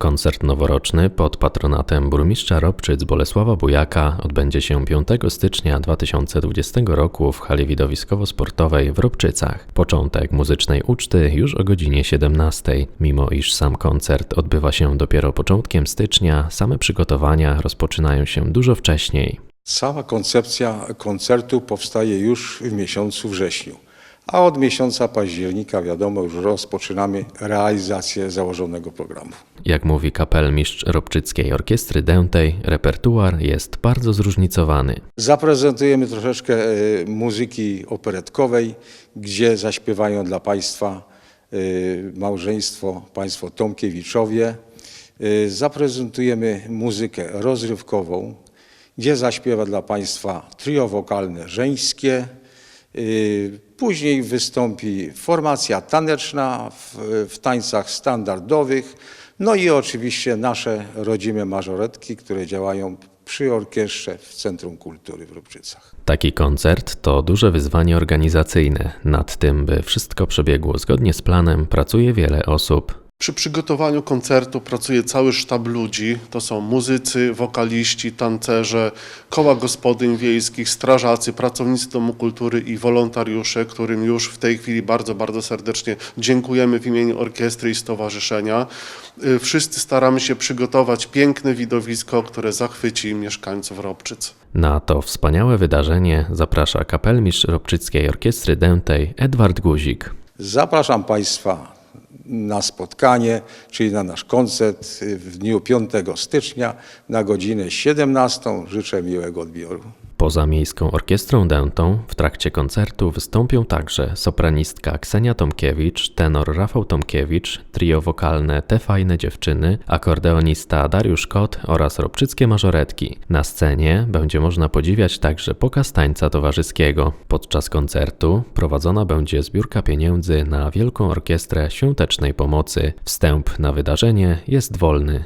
Koncert noworoczny pod patronatem burmistrza Robczyc Bolesława Bujaka odbędzie się 5 stycznia 2020 roku w hali widowiskowo-sportowej w Robczycach. Początek muzycznej uczty już o godzinie 17. Mimo iż sam koncert odbywa się dopiero początkiem stycznia, same przygotowania rozpoczynają się dużo wcześniej. Cała koncepcja koncertu powstaje już w miesiącu wrześniu, a od miesiąca października, wiadomo, już rozpoczynamy realizację założonego programu. Jak mówi kapelmistrz Robczyckiej Orkiestry Dętej, repertuar jest bardzo zróżnicowany. Zaprezentujemy troszeczkę e, muzyki operetkowej, gdzie zaśpiewają dla Państwa e, małżeństwo, Państwo Tomkiewiczowie. E, Zaprezentujemy muzykę rozrywkową, gdzie zaśpiewa dla Państwa trio wokalne żeńskie. Później wystąpi formacja taneczna w, w tańcach standardowych, no i oczywiście nasze rodzime mażoretki, które działają przy orkiestrze w Centrum Kultury w Rubczycach. Taki koncert to duże wyzwanie organizacyjne. Nad tym, by wszystko przebiegło zgodnie z planem, pracuje wiele osób. Przy przygotowaniu koncertu pracuje cały sztab ludzi. To są muzycy, wokaliści, tancerze, koła gospodyń wiejskich, strażacy, pracownicy Domu Kultury i wolontariusze, którym już w tej chwili bardzo, bardzo serdecznie dziękujemy w imieniu orkiestry i stowarzyszenia. Y, Wszyscy staramy się przygotować piękne widowisko, które zachwyci mieszkańców Robczyc. Na to wspaniałe wydarzenie zaprasza kapelmistrz Robczyckiej Orkiestry Dętej Edward Guzik. Zapraszam Państwa na spotkanie, czyli na nasz koncert w dniu 5 stycznia na godzinę 17. Życzę miłego odbioru. Poza Miejską Orkiestrą Dętą w trakcie koncertu wystąpią także sopranistka Ksenia Tomkiewicz, tenor Rafał Tomkiewicz, trio wokalne Te Fajne Dziewczyny, akordeonista Dariusz Kot oraz robczyckie mażoretki. Na scenie będzie można podziwiać także pokaz tańca towarzyskiego. Podczas koncertu prowadzona będzie zbiórka pieniędzy na Wielką Orkiestrę Świątecznej Pomocy. Wstęp na wydarzenie jest wolny.